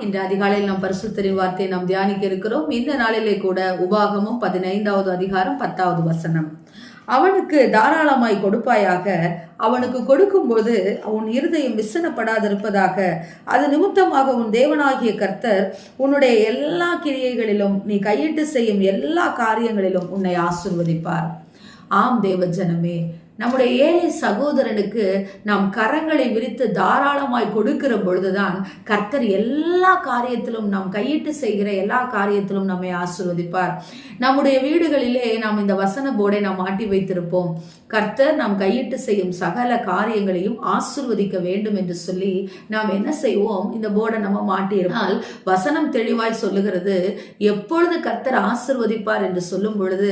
இன்று அதிகாலையில் நாம் பரிசுத்தரின் வார்த்தையை நாம் தியானிக்க இருக்கிறோம். இந்த நாளிலே கூட உபாகமும் பதினைந்தாவது அதிகாரம் பத்தாவது வசனம். அவனுக்கு தாராளமாய் கொடுப்பாயாக. அவனுக்கு கொடுக்கும்போது உன் இருதயம் விசனப்படாதிருப்பதாக. அது நிமித்தமாக உன் தேவனாகிய கர்த்தர் உன்னுடைய எல்லா கிரியைகளிலும் நீ கையிட்டு செய்யும் எல்லா காரியங்களிலும் உன்னை ஆசிர்வதிப்பார். ஆம் தேவ ஜனமே நம்முடைய ஏழை சகோதரனுக்கு நாம் கரங்களை விரித்து தாராளமாய் கொடுக்கிற பொழுதுதான் கர்த்தர் எல்லா காரியத்திலும் நாம் கையிட்டு செய்கிற எல்லா காரியத்திலும் நம்மை ஆசிர்வதிப்பார். நம்முடைய வீடுகளிலே நாம் இந்த வசன போர்டை நாம் மாட்டி வைத்திருப்போம். கர்த்தர் நாம் கையிட்டு செய்யும் சகல காரியங்களையும் ஆசிர்வதிக்க வேண்டும் என்று சொல்லி நாம் என்ன செய்வோம்? இந்த போர்டை நம்ம மாட்டியிருந்தால் வசனம் தெளிவாய் சொல்லுகிறது எப்பொழுது கர்த்தர் ஆசிர்வதிப்பார்? என்று சொல்லும் பொழுது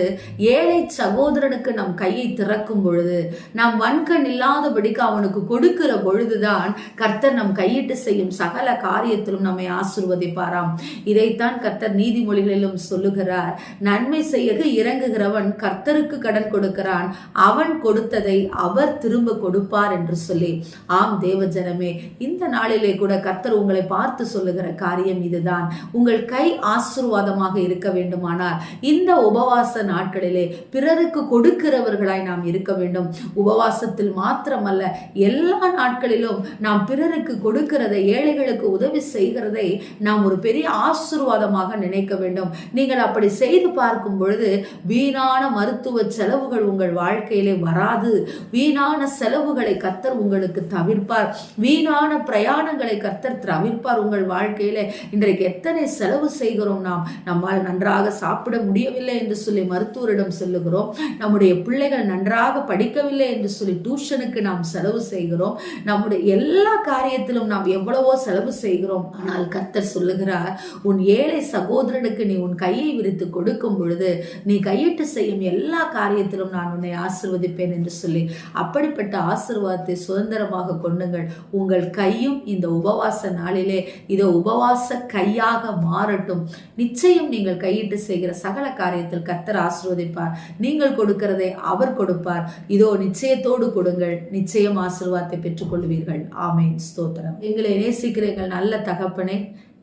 ஏழை சகோதரனுக்கு நம் கையை திறக்கும் பொழுது நாம் வன்கண் இல்லாதபடிக்கு அவனுக்கு கொடுக்கிற பொழுதுதான் கர்த்தர் நம் கையிட்டு செய்யும் சகல காரியத்திலும் நம்மை ஆசிர்வதிப்பாராம். இதைத்தான் கர்த்தர் நீதிமொழிகளிலும் சொல்லுகிறார். நன்மை செய்ய இறங்குகிறவன் கர்த்தருக்கு கடன் கொடுக்கிறான். அவன் கொடுத்ததை அவர் திரும்ப கொடுப்பார் என்று சொல்லி. ஆம் தேவ ஜனமே இந்த நாளிலே கூட கர்த்தர் உங்களை பார்த்து சொல்லுகிற காரியம் இதுதான். உங்கள் கை ஆசீர்வாதமாக இருக்க வேண்டுமானால் இந்த உபவாச நாட்களிலே பிறருக்கு கொடுக்கிறவர்களாய் நாம் இருக்க வேண்டும். உபவாசத்தில் மாத்திரமல்ல எல்லா நாட்களிலும் நாம் பிறருக்கு கொடுக்கிறதை ஏழைகளுக்கு உதவி செய்கிறதை நாம் ஒரு பெரிய ஆசீர்வாதமாக நினைக்க வேண்டும். நீங்கள் அப்படி செய்து பார்க்கும் பொழுது வீணான மருத்துவ செலவுகள் உங்கள் வாழ்க்கையிலே வராது. வீணான செலவுகளை கத்தர் உங்களுக்கு தவிர்ப்பார். வீணான பிரயாணங்களை கத்தர் தவிர்ப்பார் உங்கள் வாழ்க்கையில. இன்றைக்கு எத்தனை செலவு செய்கிறோம் நாம்? நம்மால் நன்றாக சாப்பிட முடியவில்லை என்று சொல்லி மருத்துவரிடம் சொல்லுகிறோம். நம்முடைய பிள்ளைகள் நன்றாக கிடைக்கவில்லை என்று சொல்லி டியூஷனுக்கு நாம் செலவு செய்கிறோம். நம்முடைய எல்லா காரியத்திலும் நாம் எவ்வளவோ செலவு செய்கிறோம். ஆனால் கத்தர் சொல்லுகிறார் உன் ஏழை சகோதரனுக்கு நீ உன் கையை விரித்து கொடுக்கும் பொழுது நீ கையிட்டு செய்யும் எல்லா காரியத்திலும் நான் உன்னை ஆசிர்வதிப்பேன் என்று சொல்லி அப்படிப்பட்ட ஆசிர்வாதத்தை சுதந்திரமாக கொண்டுங்கள் உங்கள் கையும் இந்த உபவாச நாளிலே இதை உபவாச கையாக மாறட்டும். நிச்சயம் நீங்கள் கையிட்டு செய்கிற சகல காரியத்தில் கர்த்தர் ஆசிர்வதிப்பார். நீங்கள் கொடுக்கிறதை அவர் கொடுப்பார். இது நிச்சயத்தோடு கொடுங்கள். நிச்சயம் ஆசிர்வாதத்தை பெற்றுக்கொள்வீர்கள். ஆமேன். ஸ்தோத்திரம். எங்களை நேசிக்கிற எங்கள் நல்ல தகப்பனே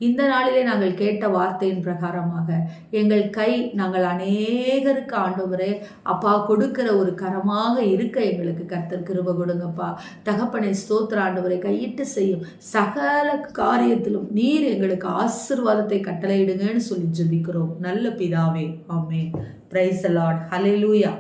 இந்த நாளிலே நாங்கள் கேட்ட வார்த்தையின் பிரகாரமாக எங்கள் கை நாங்கள் அநேகருக்கு ஆண்டவரே அப்பா கொடுக்கிற ஒரு கரமாக இருக்க எங்களுக்கு கர்த்தர் கிருப கொடுங்கப்பா. தகப்பனை ஸ்தோத்திர ஆண்டவரை கையிட்டு செய்யும் சகல காரியத்திலும் நீர் எங்களுக்கு ஆசிர்வாதத்தை கட்டளையிடுங்கன்னு சொல்லி ஜெபிக்கிறோம். நல்ல பிதாவே ஆமே பிரைஸ் அலாட் ஹலே லூயா